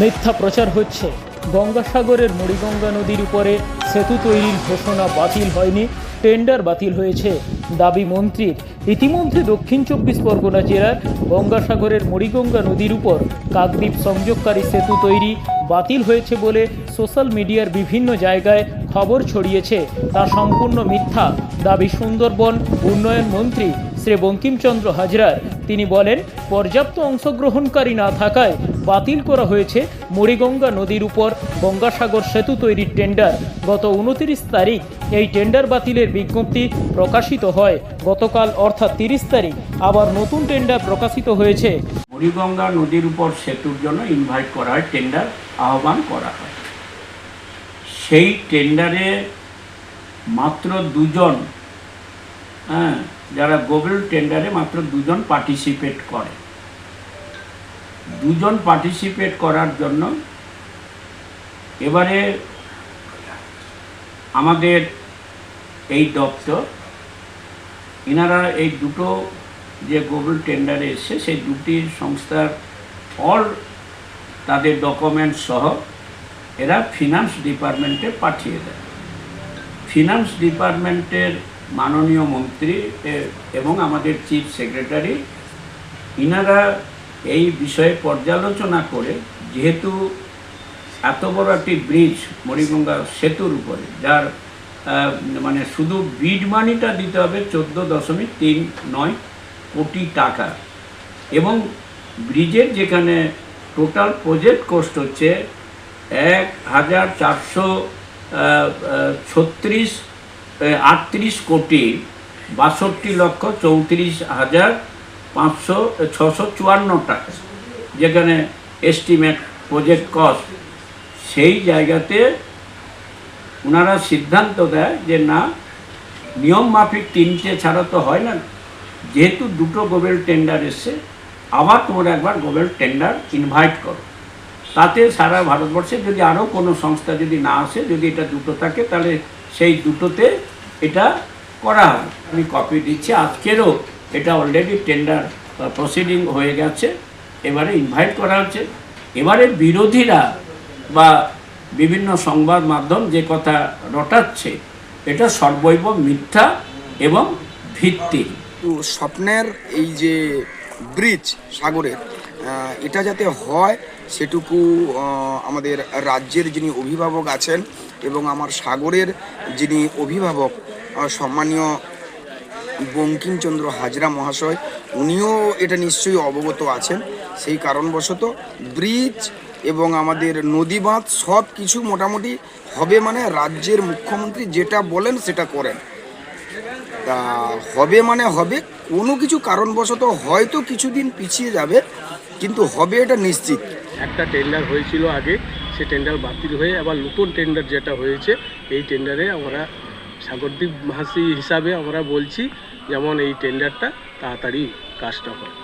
মিথ্যা প্রচার হচ্ছে। গঙ্গাসাগরের মুড়িগঙ্গা নদীর উপরে সেতু তৈরির ঘোষণা বাতিল হয়নি, টেন্ডার বাতিল হয়েছে, দাবি মন্ত্রীর। ইতিমধ্যে দক্ষিণ চব্বিশ পরগনা জেলার গঙ্গাসাগরের মুড়িগঙ্গা নদীর উপর কাকদ্বীপ সংযোগকারী সেতু তৈরি বাতিল হয়েছে বলে সোশ্যাল মিডিয়ার বিভিন্ন জায়গায় খবর ছড়িয়েছে। তা সম্পূর্ণ মিথ্যা, দাবি সুন্দরবন উন্নয়ন মন্ত্রী শ্রী বঙ্কিমচন্দ্র হাজরার। তিনি বলেন, পর্যাপ্ত অংশগ্রহণকারী না থাকায় বাতিল করা হয়েছে মুড়িগঙ্গা নদীর উপর গঙ্গাসাগর সেতু তৈরির টেন্ডার। গত উনতিরিশ তারিখ এই টেন্ডার বাতিলের বিজ্ঞপ্তি প্রকাশিত হয়। গতকাল অর্থাৎ তিরিশ তারিখ আবার নতুন টেন্ডার প্রকাশিত হয়েছে। বুড়িগঙ্গা নদীর উপর সেতুর জন্য ইনভাইট করা হয় টেন্ডার আহ্বান করা হয়। সেই টেন্ডারে মাত্র দুজন হ্যাঁ যারা গোগল টেন্ডারে মাত্র দুজন পার্টিসিপেট করে। দুজন পার্টিসিপেট করার জন্য এবারে আমাদের এই দপ্তর, এনারা এই দুটো যে গুগল টেন্ডারে এসছে, সেই দুটি সংস্থার অল তাদের ডকুমেন্টস সহ এরা ফিনান্স ডিপার্টমেন্টে পাঠিয়ে দেয়। ফিনান্স ডিপার্টমেন্টের মাননীয় মন্ত্রী এবং আমাদের চিফ সেক্রেটারি ইনারা এই বিষয়ে পর্যালোচনা করে, যেহেতু এত বড় একটি ব্রিজ মরিগঙ্গা সেতুর উপরে, যার মানে শুধু বিড মানিটা দিতে হবে চোদ্দ দশমিক তিন নয় কোটি টাকা। এবং ব্রিজের যেখানে টোটাল প্রজেক্ট কস্ট হচ্ছে এক হাজার চারশো ছত্রিশ আটত্রিশ কোটি, বাষট্টি লক্ষ চৌত্রিশ হাজার পাঁচশো ছশো চুয়ান্ন টাকা। যেখানে এস্টিমেট প্রজেক্ট কস্ট সেই জায়গাতে ওনারা সিদ্ধান্ত দেয় যে না, নিয়ম মাফিক তিনটে ছাড়া তো হয় না। যেহেতু দুটো গোবেল টেন্ডার এসছে, আবার তোমরা একবার গোবেল টেন্ডার ইনভাইট করো। তাতে সারা ভারতবর্ষে যদি আরও কোনো সংস্থা যদি না আসে, যদি এটা দুটো থাকে, তাহলে সেই দুটোতে এটা করা হবে। আমি কপি দিচ্ছি। আজকেরও এটা অলরেডি টেন্ডার প্রসিডিং হয়ে গেছে, এবারে ইনভাইট করা হচ্ছে। এবারে বিরোধীরা বা বিভিন্ন সংবাদ মাধ্যম যে কথা রটাচ্ছে, এটা সর্বৈব মিথ্যা এবং ভিত্তি। স্বপ্নের এই যে ব্রিজ সাগরের এটা যাতে হয়, সেটুকু আমাদের রাজ্যের যিনি অভিভাবক আছেন এবং আমার সাগরের যিনি অভিভাবক সম্মানীয় বঙ্কিমচন্দ্র হাজরা মহাশয়, উনিও এটা নিশ্চয়ই অবগত আছেন। সেই কারণবশত ব্রিজ এবং আমাদের নদী বাঁধ সব কিছু মোটামুটি হবে মানে রাজ্যের মুখ্যমন্ত্রী যেটা বলেন সেটা করেন। তা হবে মানে হবে, কোনো কিছু কারণবশত হয়তো কিছুদিন পিছিয়ে যাবে, কিন্তু হবে এটা নিশ্চিত। একটা টেন্ডার হয়েছিল আগে, সে টেন্ডার বাতিল হয়ে আবার নতুন টেন্ডার যেটা হয়েছে, এই টেন্ডারে আমরা সাগরদ্বীপ ভাসী হিসাবে আমরা বলছি যেমন এই টেন্ডারটা তাড়াতাড়ি কাজটা হয়